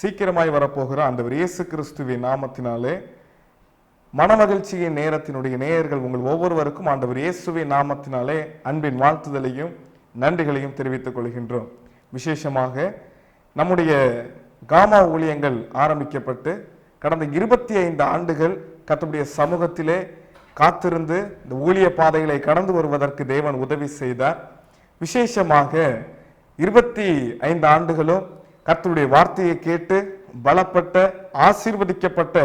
சீக்கிரமாய் வரப்போகிற அந்த இயேசு கிறிஸ்துவின் நாமத்தினாலே மனமகிழ்ச்சியின் நேரத்தினுடைய நேயர்கள் உங்கள் ஒவ்வொருவருக்கும் ஆண்டவர் இயேசுவின் நாமத்தினாலே அன்பின் வாழ்த்துதலையும் நன்றிகளையும் தெரிவித்துக் கொள்கின்றோம். விசேஷமாக நம்முடைய காமா ஊழியங்கள் ஆரம்பிக்கப்பட்டு கடந்த இருபத்தி ஐந்து ஆண்டுகள் கத்தனுடைய சமூகத்திலே காத்திருந்து இந்த ஊழிய பாதைகளை கடந்து வருவதற்கு தேவன் உதவி செய்தார். விசேஷமாக இருபத்தி ஐந்து ஆண்டுகளும் கர்த்தருடைய வார்த்தையை கேட்டு பலப்பட்ட ஆசீர்வதிக்கப்பட்ட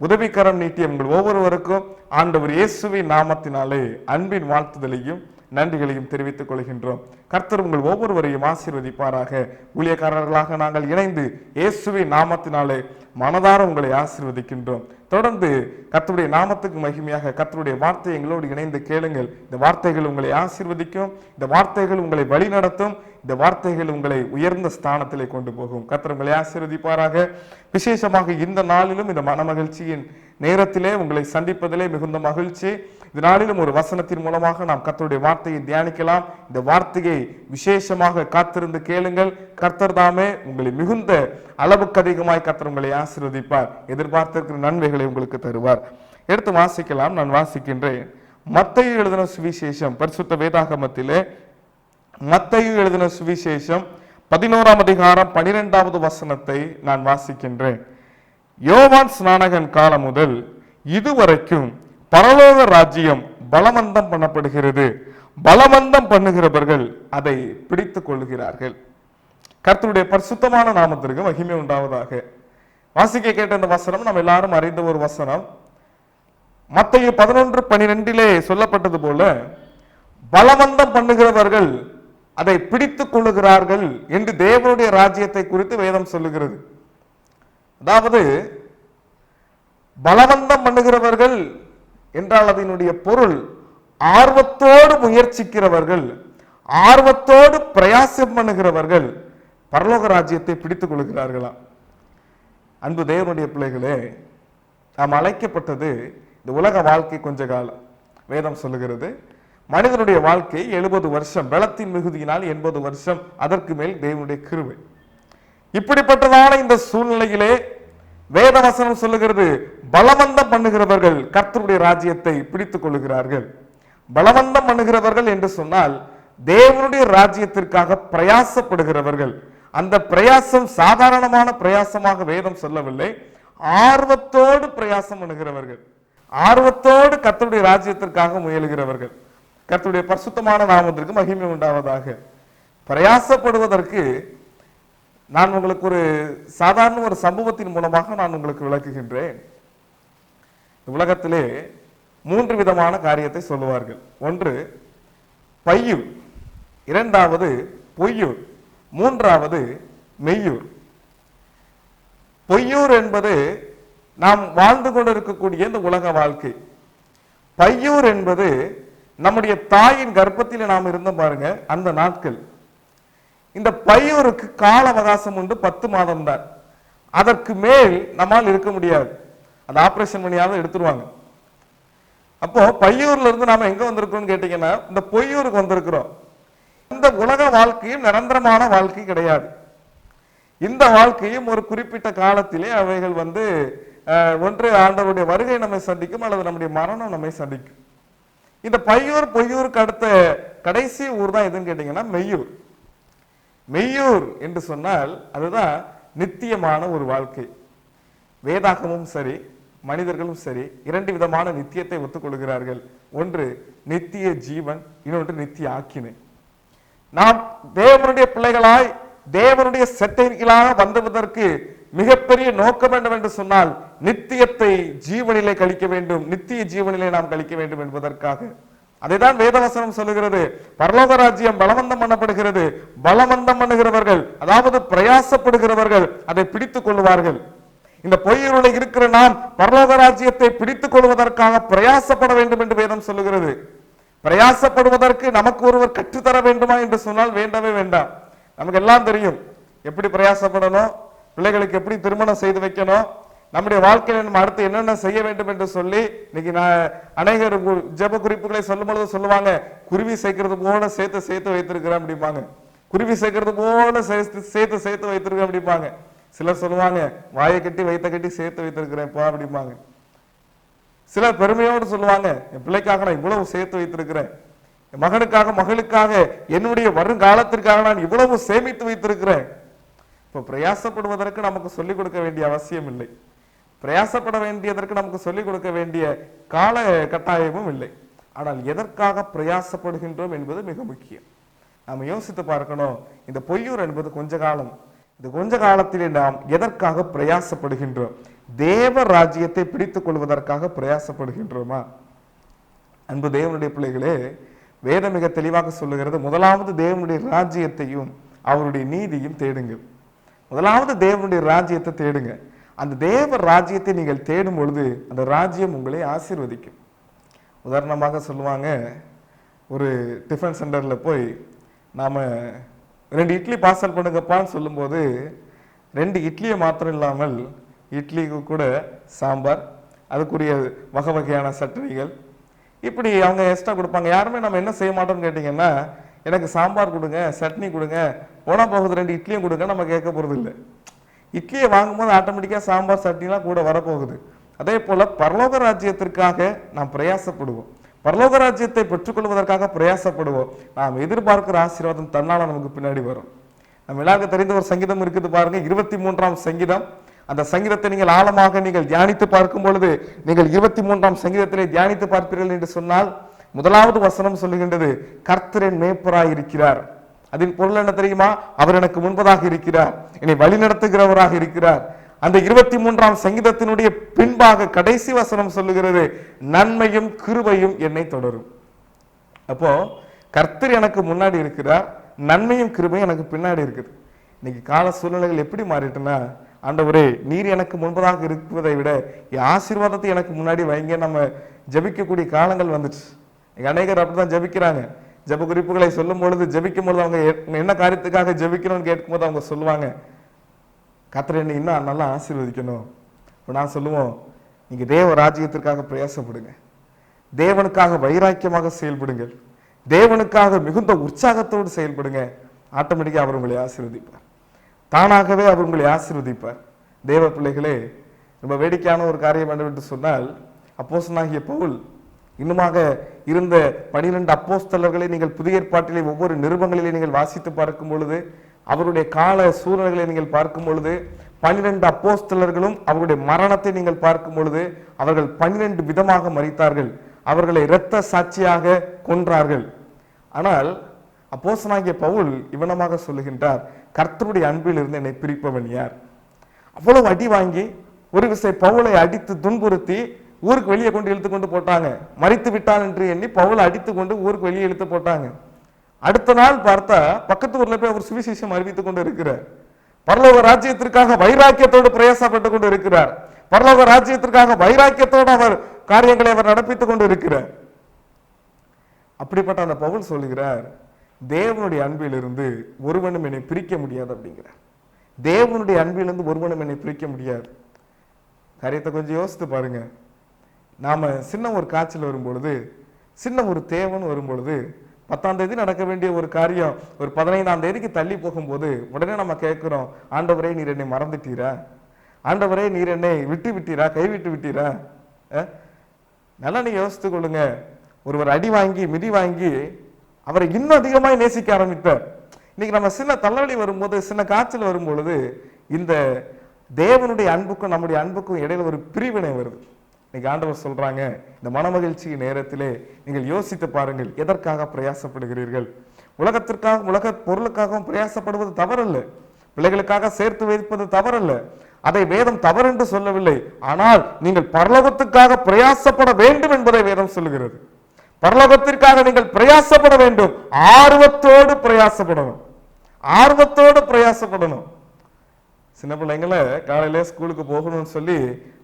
உதவிக்கரம் நீட்டிய உங்கள் ஒவ்வொருவருக்கும் ஆண்டவர் இயேசுவின் நாமத்தினாலே அன்பின் வாழ்த்துதலையும் நன்றிகளையும் தெரிவித்துக் கொள்கின்றோம். கர்த்தர் உங்கள் ஒவ்வொருவரையும் ஆசீர்வதிப்பாராக. ஊழியக்காரர்களாக நாங்கள் இணைந்து இயேசுவின் நாமத்தினாலே மனதார உங்களை ஆசீர்வதிக்கின்றோம். தொடர்ந்து கர்த்தருடைய நாமத்துக்கு மகிமையாக கர்த்தருடைய வார்த்தை எங்களோடு இணைந்து கேளுங்கள். இந்த வார்த்தைகள் உங்களை ஆசீர்வதிக்கும். இந்த வார்த்தைகள் உங்களை வழிநடத்தும். இந்த வார்த்தைகள் உங்களை உயர்ந்த ஸ்தானத்திலே கொண்டு போகும். கர்த்தர் உங்களை ஆசீர்வதிப்பாராக. விசேஷமாக இந்த நாளிலும் இந்த மனமகிழ்ச்சியின் நேரத்திலே உங்களை சந்திப்பதிலே மிகுந்த மகிழ்ச்சி. இந்த நாளிலும் ஒரு வசனத்தின் மூலமாக நாம் கர்த்தருடைய வார்த்தையை தியானிக்கலாம். இந்த வார்த்தையை விசேஷமாக காத்திருந்து கேளுங்கள். கர்த்தர் தாமே உங்களை மிகுந்த அளவுக்கு அதிகமாய் கர்த்தர் உங்களை ஆசீர்வதிப்பார். எதிர்பார்த்திருக்கிற நன்மைகளை உங்களுக்கு தருவார். எடுத்து வாசிக்கலாம். நான் வாசிக்கின்றேன். மத்தையும் எழுதின சுவிசேஷம் பரிசுத்த வேதாகமத்திலே மத்தையும் எழுதின சுவிசேஷம் பதினோராம் அதிகாரம் பனிரெண்டாவது வசனத்தை நான் வாசிக்கின்றேன். யோவான் ஸ்நானகன் காலம் முதல் இதுவரைக்கும் பரலோக ராஜ்யம் பலவந்தம் பண்ணப்படுகிறது. பலவந்தம் பண்ணுகிறவர்கள் அதை பிடித்துக் கொள்கிறார்கள் கர்த்தருடைய பரிசுத்தமான நாமத்திற்கு மகிமை உண்டாவதாக. வாசிக்க கேட்ட இந்த வசனம் நம்ம எல்லாரும் அறிந்த ஒரு வசனம். மத்திய பதினொன்று பனிரெண்டிலே சொல்லப்பட்டது போல பலவந்தம் பண்ணுகிறவர்கள் அதை பிடித்துக் கொள்ளுகிறார்கள் என்று தேவனுடைய ராஜ்யத்தை குறித்து வேதம் சொல்லுகிறது. அதாவது பலவந்தம் பண்ணுகிறவர்கள் என்றால் அதனுடைய பொருள் ஆர்வத்தோடு முயற்சிக்கிறவர்கள் ஆர்வத்தோடு பிரயாசம் பண்ணுகிறவர்கள் பரலோக ராஜ்யத்தை பிடித்துக் கொள்கிறார்களா? அன்பு தேவனுடைய பிள்ளைகளே நாம் அழைக்கப்பட்டது இந்த உலக வாழ்க்கை கொஞ்ச காலம். வேதம் சொல்லுகிறது மனிதனுடைய வாழ்க்கை எழுபது வருஷம் பலத்தின் மிகுதியினால் எண்பது வருஷம் அதற்கு மேல் தேவனுடைய கிருவை இப்படிப்பட்டதான இந்த சூழ்நிலையிலே வேதவசனம் சொல்லுகிறது பலவந்தம் பண்ணுகிறவர்கள் கர்த்தருடைய ராஜ்யத்தை பிடித்துக் கொள்ளுகிறார்கள். பலவந்தம் பண்ணுகிறவர்கள் என்று சொன்னால் தேவனுடைய ராஜ்யத்திற்காக பிரயாசப்படுகிறவர்கள். அந்த பிரயாசம் சாதாரணமான பிரயாசமாக வேதம் சொல்லவில்லை. ஆர்வத்தோடு பிரயாசம் பண்ணுகிறவர்கள். ஆர்வத்தோடு கர்த்தருடைய ராஜ்யத்திற்காக முயலுகிறவர்கள். கர்த்தருடைய பரிசுத்தமான நாமத்திற்கு மகிமை உண்டாவதாக. பிரயாசப்படுவதற்கு நான் உங்களுக்கு ஒரு சாதாரண ஒரு சம்பவத்தின் மூலமாக நான் உங்களுக்கு விளக்குகின்றேன். உலகத்திலே மூன்று விதமான காரியத்தை சொல்லுவார்கள். ஒன்று பையூர் இரண்டாவது பொய்யூர் மூன்றாவது மெய்யூர் பொய்யூர் என்பது நாம் வாழ்ந்து கொண்டிருக்கக்கூடிய இந்த உலக வாழ்க்கை. பையூர் என்பது நம்முடைய தாயின் கர்ப்பத்தில் நாம் இருந்தோம் பாருங்க அந்த நாட்கள். இந்த பையூருக்கு கால அவகாசம் உண்டு பத்து மாதம் தான். அதற்கு மேல் நம்மால் இருக்க முடியாது. அந்த ஆபரேஷன் பண்ணியாவது எடுத்துருவாங்க. அப்போ பையூர்ல இருந்து நாம எங்க வந்திருக்கோம்னு கேட்டீங்கன்னா இந்த பொய்யூருக்கு வந்திருக்கிறோம். இந்த உலக வாழ்க்கையும் நிரந்தரமான வாழ்க்கை கிடையாது. இந்த வாழ்க்கையும் ஒரு குறிப்பிட்ட காலத்திலே அவைகள் வந்து ஒன்று ஆண்டவருடைய வருகை நம்மை சந்திக்கும் அல்லது நம்முடைய மரணம் நம்மை சந்திக்கும். இந்த பையூர் பொய்யூருக்கு அடுத்த கடைசி ஊர் தான் எதுன்னு கேட்டீங்கன்னா மெய்யூர். மெய்யூர் என்று சொன்னால் அதுதான் நித்தியமான ஒரு வாழ்க்கை. வேதாகமும் சரி மனிதர்களும் சரி இரண்டு விதமான நித்தியத்தை ஒத்துக்கொள்கிறார்கள். ஒன்று நித்திய ஜீவன் இன்னொன்று நித்திய ஆக்கினை. நாம் தேவனுடைய பிள்ளைகளாய் தேவனுடைய செட்டைகளாக வந்துவதற்கு மிகப்பெரிய நோக்கம் வேண்டும் என்று சொன்னால் நித்தியத்தை ஜீவனிலே கழிக்க வேண்டும் நித்திய ஜீவனிலே நாம் கழிக்க வேண்டும் என்பதற்காக. அதைதான் வேதவசனம் சொல்லுகிறது. பரலோக ராஜ்யம் பலவந்தம் பண்ணப்படுகிறது. பலவந்தம் பண்ணுகிறவர்கள் அதாவது பிரயாசப்படுகிறவர்கள் அதை பிடித்துக் கொள்வார்கள். இந்த பொய்யுருளை இருக்கிற நாம் பரலோக ராஜ்யத்தை பிடித்துக் கொள்வதற்காக பிரயாசப்பட வேண்டும் என்று வேதம் சொல்லுகிறது. பிரயாசப்படுவதற்கு நமக்கு ஒருவர் கற்றுத்தர வேண்டுமா என்று சொன்னால் வேண்டவே வேண்டாம். நமக்கு எல்லாம் தெரியும். எப்படி பிரயாசப்படணும்? பிள்ளைகளுக்கு எப்படி திருமணம் செய்து வைக்கணும்? நம்முடைய வாழ்க்கையில நம்ம அடுத்து என்னென்ன செய்ய வேண்டும் என்று சொல்லி இன்னைக்கு நான் அநேகர் ஜப ஜெப குறிப்புகளை சொல்லும் பொழுது சொல்லுவாங்க குருவி சேர்க்கிறது போல சேர்த்து சேர்த்து வைத்திருக்கிறேன் அப்படிம்பாங்க. குருவி சேர்க்கறது போல சேர்த்து சேர்த்து சேர்த்து வைத்திருக்கேன் அப்படிம்பாங்க. சிலர் சொல்லுவாங்க வாயை கட்டி வைத்த கட்டி சேர்த்து வைத்திருக்கிறேன் இப்போ அப்படிம்பாங்க. சிலர் பெருமையோடு சொல்லுவாங்க என் பிள்ளைக்காக நான் இவ்வளவு சேர்த்து வைத்திருக்கிறேன். என் மகனுக்காக மகளுக்காக என்னுடைய வருங்காலத்திற்காக நான் இவ்வளவு சேமித்து வைத்திருக்கிறேன். இப்போ பிரயாசப்படுவதற்கு நமக்கு சொல்லிக் கொடுக்க வேண்டிய அவசியம் இல்லை. பிரயாசப்பட வேண்டியதற்கு நமக்கு சொல்லிக் கொடுக்க வேண்டிய கால கட்டாயமும் இல்லை. ஆனால் எதற்காக பிரயாசப்படுகின்றோம் என்பது மிக முக்கியம். நாம் யோசித்து பார்க்கணும் இந்த பொய்யூர் என்பது கொஞ்ச காலம் இந்த கொஞ்ச காலத்திலே நாம் எதற்காக பிரயாசப்படுகின்றோம்? தேவ ராஜ்யத்தை பிடித்துக் கொள்வதற்காக பிரயாசப்படுகின்றோமா? அன்பு தேவனுடைய பிள்ளைகளே வேதம் மிக தெளிவாக சொல்லுகிறது முதலாவது தேவனுடைய ராஜ்யத்தையும் அவருடைய நீதியும் தேடுங்கள். முதலாவது தேவனுடைய ராஜ்யத்தை தேடுங்க அந்த தேவ ராஜ்யத்தை நீங்கள் தேடும் பொழுது அந்த ராஜ்யம் உங்களை ஆசீர்வதிக்கும். உதாரணமாக சொல்லுவாங்க ஒரு டிஃபன் சென்டரில் போய் நாம் ரெண்டு இட்லி பார்சல் பண்ணுங்கப்பான்னு சொல்லும்போது ரெண்டு இட்லியை மாத்திரம் இல்லாமல் இட்லிக்கு கூட சாம்பார் அதுக்குரிய வகை வகையான சட்னிகள் இப்படி அவங்க எக்ஸ்ட்ரா கொடுப்பாங்க. யாருமே நம்ம என்ன செய்ய மாட்டோம்னு கேட்டிங்கன்னா எனக்கு சாம்பார் கொடுங்க சட்னி கொடுங்க போனால் போகுது ரெண்டு இட்லியும் கொடுங்க நம்ம கேட்க போகிறது இல்லை இட்லியை வாங்கும்போது ஆட்டோமேட்டிக்காக சாம்பார் சட்னிலாம் கூட வரப்போகுது. அதே போல் பரலோக ராஜ்யத்திற்காக நாம் பிரயாசப்படுவோம். பரலோக ராஜ்யத்தை பெற்றுக்கொள்வதற்காக பிரயாசப்படுவோம். நாம் எதிர்பார்க்கிற ஆசீர்வாதம் தன்னால் நமக்கு பின்னாடி வரும். நம்ம எல்லாருக்கும் தெரிந்த ஒரு சங்கீதம் இருக்குது பாருங்க. இருபத்தி மூன்றாம் சங்கீதம். அந்த சங்கீதத்தை நீங்கள் ஆழமாக நீங்கள் தியானித்து பார்க்கும் பொழுது நீங்கள் இருபத்தி மூன்றாம் சங்கீதத்திலே தியானித்து பார்ப்பீர்கள் என்று சொன்னால் முதலாவது வசனம் சொல்லுகின்றது கர்த்தரின் மேய்ப்பராய் இருக்கிறார் அதன் பொருள் என்ன தெரியுமா? அவர் எனக்கு முன்பதாக இருக்கிறார். என்னை வழிநடத்துகிறவராக இருக்கிறார். அந்த இருபத்தி மூன்றாம் சங்கீதத்தினுடைய பின்பாக கடைசி வசனம் சொல்லுகிறது நன்மையும் கிருபையும் என்னை தொடரும். அப்போ கர்த்தர் எனக்கு முன்னாடி இருக்கிறார். நன்மையும் கிருபையும் எனக்கு பின்னாடி இருக்குது. இன்னைக்கு கால சூழ்நிலைகள் எப்படி மாறிட்டுனா ஆண்டவரே நீர் எனக்கு முன்பதாக இருப்பதை விட என் ஆசீர்வாதத்தை எனக்கு முன்னாடி வைங்க. நம்ம ஜெபிக்கக்கூடிய காலங்கள் வந்துச்சு அநேகர் அப்படிதான் ஜெபிக்கிறாங்க. ஜெப குறிப்புகளை சொல்லும் பொழுது ஜபிக்கும் பொழுது அவங்க என்ன காரியத்துக்காக ஜெபிக்கணும்னு கேட்கும்போது அவங்க சொல்லுவாங்க கர்த்தர் என்னை இன்னும் நல்லா ஆசீர்வதிக்கணும். இப்போ நான் சொல்லுவோம் நீங்கள் தேவ ராஜ்யத்திற்காக பிரயாசப்படுங்க. தேவனுக்காக வைராக்கியமாக செயல்படுங்கள். தேவனுக்காக மிகுந்த உற்சாகத்தோடு செயல்படுங்க. ஆட்டோமேட்டிக்காக அவர் உங்களை ஆசீர்வதிப்பார். தானாகவே அவர் உங்களை ஆசீர்வதிப்பார். தேவ பிள்ளைகளே ரொம்ப வேடிக்கையான ஒரு காரியம் என்னவென்று சொன்னால் அப்போசனாகிய பவுல் இன்னுமாக இருந்த பனிரெண்டு அப்போஸ்தலர்களை நீங்கள் புதிய ஏற்பாட்டிலே ஒவ்வொரு நிருபங்களிலே நீங்கள் வாசித்து பார்க்கும் பொழுது அவருடைய கால சூழல்களை நீங்கள் பார்க்கும் பொழுது பனிரெண்டு அப்போஸ்தலர்களும் அவருடைய மரணத்தை நீங்கள் பார்க்கும் பொழுது அவர்கள் பனிரெண்டு விதமாக மறித்தார்கள் அவர்களை இரத்த சாட்சியாக கொன்றார்கள். ஆனால் அப்போசனாகிய பவுல் இவனமாக சொல்லுகின்றார் கர்த்தருடைய அன்பில் இருந்து என்னை பிரிப்பவன் யார்? அவ்வளவு அடி வாங்கி ஒரு விசை பவுலை அடித்து துன்புறுத்தி ஊருக்கு வெளியே கொண்டு இழுத்து கொண்டு போட்டாங்க. மறித்து விட்டான் என்று எண்ணி பவுலை அடித்து கொண்டு ஊருக்கு வெளியே இழுத்து போட்டாங்க. அடுத்த நாள் பார்த்தா பக்கத்து ஊர்ல போய் அவர் சுவிசேஷம் அறிவித்துக் கொண்டு இருக்கிறார். பரலோக ராஜ்யத்திற்காக வைராக்கியத்தோடு பிரயாசப்பட்டு கொண்டு இருக்கிறார். பரலோக ராஜ்யத்திற்காக வைராக்கியத்தோடு அவர் காரியங்களை அவர் நடப்பித்துக் கொண்டு இருக்கிறார். அப்படிப்பட்ட அந்த பவுல் சொல்லுகிறார் தேவனுடைய அன்பிலிருந்து ஒருவனும் என்னை பிரிக்க முடியாது அப்படிங்கிறார். தேவனுடைய அன்பிலிருந்து ஒருவனும் என்னை பிரிக்க முடியாது. காரியத்தை கொஞ்சம் யோசித்து பாருங்க. நாம் சின்ன ஒரு காய்ச்சல் வரும்பொழுது சின்ன ஒரு தேவன் வரும்பொழுது பத்தாம் தேதி நடக்க வேண்டிய ஒரு காரியம் ஒரு பதினைந்தாம் தேதிக்கு தள்ளி போகும்போது உடனே நம்ம கேட்குறோம் ஆண்டவரே நீர் என்னை மறந்துட்டீரா? ஆண்டவரே நீர் என்னை விட்டு விட்டீரா? கைவிட்டு விட்டீரா? நல்லா நீ யோசித்து கொள்ளுங்க. ஒருவர் அடி வாங்கி மிதி வாங்கி அவரை இன்னும் அதிகமாக நேசிக்க ஆரம்பித்தார் இன்னைக்கு நம்ம சின்ன தலைவலி வரும்போது சின்ன காய்ச்சல் வரும்பொழுது இந்த தேவனுடைய அன்புக்கும் நம்முடைய அன்புக்கும் இடையில ஒரு பிரிவினை வருது. இன்னைக்கு ஆண்டவர் சொல்றாங்க இந்த மனமகிழ்ச்சி நேரத்திலே நீங்கள் யோசித்து பாருங்கள் எதற்காக பிரயாசப்படுகிறீர்கள்? உலகத்திற்காக உலக பொருளுக்காகவும் பிரயாசப்படுவது தவறல்ல. பிள்ளைகளுக்காக சேர்த்து வைப்பது தவறல்ல. அதை வேதம் தவறு என்று சொல்லவில்லை. ஆனால் நீங்கள் பரலோகத்துக்காக பிரயாசப்பட வேண்டும் என்பதை வேதம் சொல்லுகிறது. பரலோகத்திற்காக நீங்கள் பிரயாசப்பட வேண்டும். ஆர்வத்தோடு பிரயாசப்படணும். ஆர்வத்தோடு பிரயாசப்படணும். சின்ன பிள்ளைங்கள காலையில ஸ்கூலுக்கு போகணும்னு சொல்லி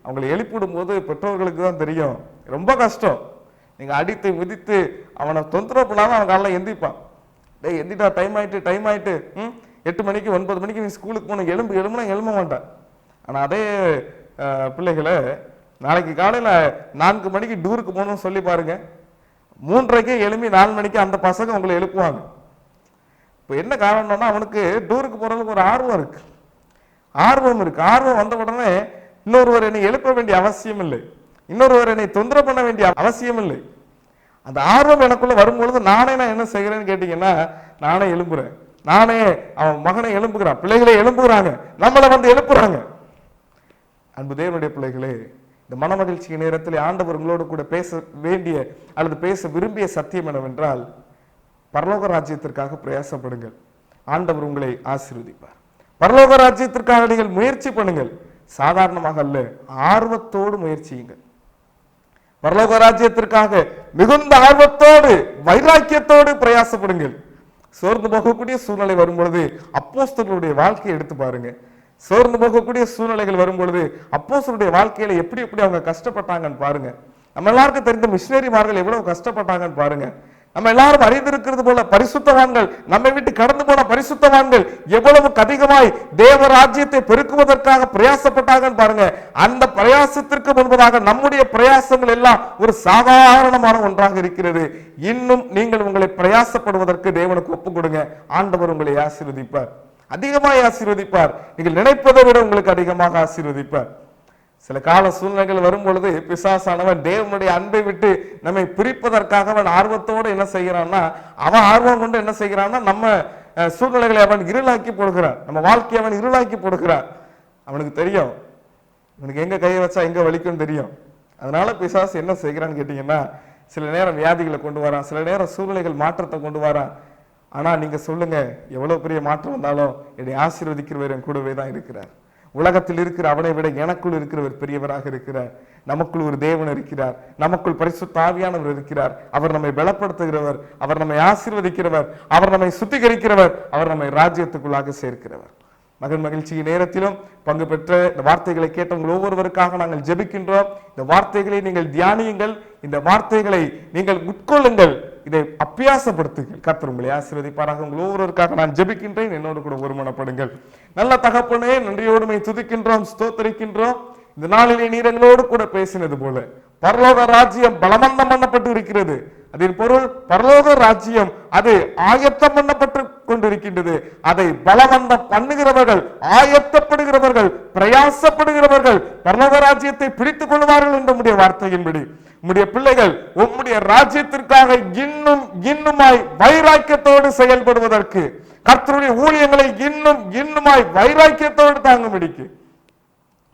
அவங்களை எழுப்பிவிடும் போது பெற்றோர்களுக்கு தான் தெரியும். ரொம்ப கஷ்டம். நீங்கள் அடித்து மிதித்து அவனை தொந்தரவு பண்ணாம அவன் காலைல எந்திரிப்பான் டேய் எந்திட்டா டைம் ஆயிட்டு டைம் ஆயிட்டு. ம்? எட்டு மணிக்கு ஒன்பது மணிக்கு நீ ஸ்கூலுக்கு போகணும். எலும்பு எலும்புனா எழும்ப மாட்டான் ஆனால் அதே பிள்ளைகளை நாளைக்கு காலையில் நான்கு மணிக்கு டூருக்கு போகணும்னு சொல்லி பாருங்கள் மூன்றரைக்கே எழும்பி நாலு மணிக்கு அந்த பசங்க உங்களை எழுப்புவாங்க. இப்போ என்ன காரணம்னா அவனுக்கு டூருக்கு போகிறதுக்கு ஒரு ஆர்வம் இருக்குது ஆர்வம் இருக்கு. ஆர்வம் வந்த உடனே இன்னொருவர் என்னை எழுப்ப வேண்டிய அவசியம் இல்லை. இன்னொருவர் என்னை தொந்தரவு பண்ண வேண்டிய அவசியம் இல்லை. அந்த ஆர்வம் எனக்குள்ள வரும்பொழுது நானே நான் என்ன செய்கிறேன்னு கேட்டீங்கன்னா நானே எழும்புறேன். நானே அவன் மகனை எழும்புகிறான். பிள்ளைகளை எழும்புகிறாங்க. நம்மளை வந்து எழுப்புறாங்க. அன்பு தேவனுடைய பிள்ளைகளே இந்த மனமகிழ்ச்சி நேரத்தில் ஆண்டவர் உங்களோடு கூட பேச வேண்டிய அல்லது பேச விரும்பிய சத்தியம் என்னவென்றால் பரலோக ராஜ்யத்திற்காக பிரயாசப்படுங்கள். ஆண்டவர் உங்களை ஆசீர்வதிப்பார். பரலோக ராஜ்யத்திற்காக நீங்கள் முயற்சி பண்ணுங்கள். சாதாரணமாக அல்ல ஆர்வத்தோடு முயற்சியுங்கள் பரலோக ராஜ்யத்திற்காக மிகுந்த ஆர்வத்தோடு வைராக்கியத்தோடு பிரயாசப்படுங்கள். சோர்ந்து போகக்கூடிய சூழ்நிலை வரும்பொழுது அப்போஸ்தர்களுடைய வாழ்க்கையை எடுத்து பாருங்க. சோர்ந்து போகக்கூடிய சூழ்நிலைகள் வரும்பொழுது அப்போஸ்தருடைய வாழ்க்கையில எப்படி எப்படி அவங்க கஷ்டப்பட்டாங்கன்னு பாருங்க. நம்ம எல்லாருக்கும் தெரிந்த மிஷினரிமார்கள் எவ்வளவு கஷ்டப்பட்டாங்கன்னு பாருங்க. நம்ம எல்லாரும் அறிந்திருக்கிறது போல பரிசுத்தவான்கள் நம்மை விட்டு கடந்து போன பரிசுத்தவான்கள் எவ்வளவு அதிகமாய் தேவ ராஜ்யத்தை பெருக்குவதற்காக பிரயாசப்பட்டாங்கன்னு பாருங்க. அந்த பிரயாசத்திற்கு முன்பதாக நம்முடைய பிரயாசங்கள் எல்லாம் ஒரு சாதாரணமான ஒன்றாக இருக்கிறது. இன்னும் நீங்கள் உங்களை பிரயாசப்படுவதற்கு தேவனுக்கு ஒப்பு கொடுங்க. ஆண்டவர் உங்களை ஆசீர்வதிப்பார். அதிகமாய் ஆசீர்வதிப்பார். நீங்கள் நினைப்பதை விட உங்களுக்கு அதிகமாக ஆசீர்வதிப்பார். சில கால சூழ்நிலைகள் வரும் பொழுது பிசாசானவன் தேவனுடைய அன்பை விட்டு நம்மை பிரிப்பதற்காக அவன் ஆர்வத்தோடு என்ன செய்கிறான்னா அவன் ஆர்வம் கொண்டு என்ன செய்கிறான்னா நம்ம சூழ்நிலைகளை அவன் இருளாக்கி போடுகிறான். நம்ம வாழ்க்கையை அவன் இருளாக்கி போடுகிறான். அவனுக்கு தெரியும். இவனுக்கு எங்க கையை வச்சா எங்க வலிக்கும் தெரியும். அதனால பிசாசு என்ன செய்கிறான்னு கேட்டீங்கன்னா சில நேரம் வியாதிகளை கொண்டு வரான் சில நேரம் சூழ்நிலைகள் மாற்றத்தை கொண்டு வரான். ஆனா நீங்க சொல்லுங்க எவ்வளவு பெரிய மாற்றம் வந்தாலும் என்னை ஆசீர்வதிக்கிறவர் என் கூடவே தான் இருக்கிறார். உலகத்தில் இருக்கிற அவனை விட எனக்குள் இருக்கிறவர் பெரியவராக இருக்கிறார். நமக்குள் ஒரு தேவன் இருக்கிறார். நமக்குள் பரிசு தாவியானவர் இருக்கிறார். அவர் நம்மை பலப்படுத்துகிறவர். அவர் நம்மை ஆசீர்வதிக்கிறவர். அவர் நம்மை சுத்திகரிக்கிறவர். அவர் நம்மை ராஜ்யத்துக்குள்ளாக சேர்க்கிறவர். மகன் மகிழ்ச்சி நேரத்திலும் பங்கு பெற்ற இந்த வார்த்தைகளை கேட்டவங்கள் ஒவ்வொருவருக்காக நாங்கள் ஜெபிக்கின்றோம். இந்த வார்த்தைகளை நீங்கள் தியானியுங்கள். இந்த வார்த்தைகளை நீங்கள் உட்கொள்ளுங்கள். இதை அப்பியாசப்படுத்துங்கள் கர்த்தர் உங்களை ஆசீர்வதிப்பாராக. உங்கள் ஒவ்வொருவருக்காக நான் ஜெபிக்கின்றேன். என்னோடு கூட ஒருமனப்படுங்கள். நல்ல தகப்பனே நன்றியோடுமை துதிக்கின்றோம் ஸ்தோத்தரிக்கின்றோம். இந்த நாளிலே நீரங்களோடு கூட பேசினது போல. பரலோக ராஜ்யம் பலமந்தம் பண்ணப்பட்டு இருக்கிறது. அதன் பொருள் பரலோக ராஜ்யம் அது ஆயத்தம் பண்ணப்பட்டு கொண்டிருக்கின்றது. அதை பலவந்தம் பண்ணுகிறவர்கள் ஆயத்தப்படுகிறவர்கள் பிரயாசப்படுகிறவர்கள் பரலோக ராஜ்யத்தை பிடித்துக் கொள்வார்கள் என்ற உடைய வார்த்தையின்படி. உம்முடைய பிள்ளைகள் உம்முடைய ராஜ்யத்திற்காக இன்னும் இன்னுமாய் வைராக்கியத்தோடு செயல்படுவதற்கு கர்த்தருடைய ஊழியங்களை இன்னும் இன்னுமாய் வைராக்கியத்தோடு தாங்கும்படிக்கு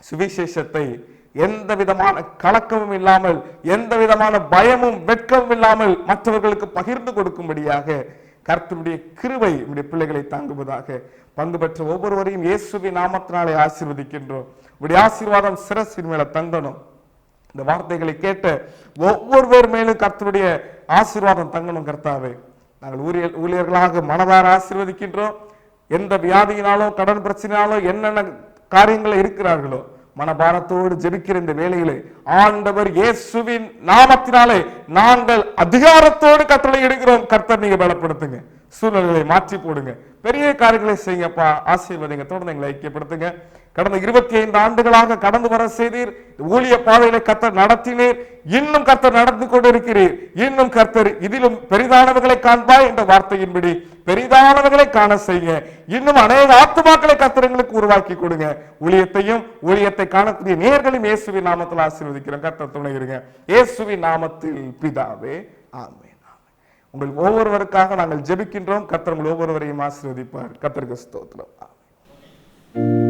சுவிசேஷத்தை எந்த விதமான கலக்கமும் இல்லாமல் எந்த விதமான பயமும் வெட்கமும் இல்லாமல் மற்றவர்களுக்கு பகிர்ந்து கொடுக்கும்படியாக கர்த்தருடைய கிருவை உடைய பிள்ளைகளை தாங்குவதாக பங்கு பெற்ற ஒவ்வொருவரையும் இயேசுவின் நாமத்தினாலே ஆசீர்வதிக்கின்றோம். உடைய ஆசீர்வாதம் சிரசின் மேல தங்கணும். இந்த வார்த்தைகளை கேட்ட ஒவ்வொருவர் மேலும் கர்த்தருடைய ஆசீர்வாதம் தங்கணும் கர்த்தாவே. நாங்கள் ஊழியர் ஊழியர்களாக மனதார ஆசீர்வதிக்கின்றோம். எந்த வியாதியினாலோ கடன் பிரச்சனையாலோ என்னென்ன காரியங்கள் இருக்கிறார்களோ மனபாரத்தோடு ஜெபிக்கிற இந்த வேலையிலே ஆண்டவர் இயேசுவின் நாமத்தினாலே நாங்கள் அதிகாரத்தோடு கட்டளை எடுக்கிறோம். கர்த்தர் நீங்க பலப்படுத்துங்க. சூழ்நிலைகளை மாற்றி போடுங்க பெரிய காரியங்களை செய்யுங்கப்பா. ஆசீர்வதிங்க தொடர்ந்து எங்களை ஐக்கியப்படுத்துங்க. கடந்த இருபத்தி ஐந்து ஆண்டுகளாக கடந்து வர செய்தீர். ஊழிய பாதையில கர்த்தர் நடத்தினீர். இன்னும் கர்த்தர் நடந்து கொண்டிருக்கிறீர். இன்னும் கர்த்தர் இதிலும் பெரிதானவர்களை காண்பாய் என்ற வார்த்தையின்படி பெரிதானவர்களை காண செய்யுங்க. இன்னும் அநேக ஆத்துமாக்களை கர்த்தர் எங்களுக்கு உருவாக்கி கொடுங்க. ஊழியத்தையும் ஊழியத்தை காணக்கூடிய நேர்களையும் இயேசுவின் நாமத்தில் ஆசீர்வதிக்கிறோம். கர்த்தர் துணை இருங்க. இயேசுவின் நாமத்தில் பிதாவே ஆமே உங்கள் ஒவ்வொருவருக்காக நாங்கள் ஜெபிக்கின்றோம். கர்த்தர் உங்கள் ஒவ்வொருவரையும் ஆசீர்வதிப்பார். கர்த்தருக்கு ஸ்தோத்திரம். ஆமென்.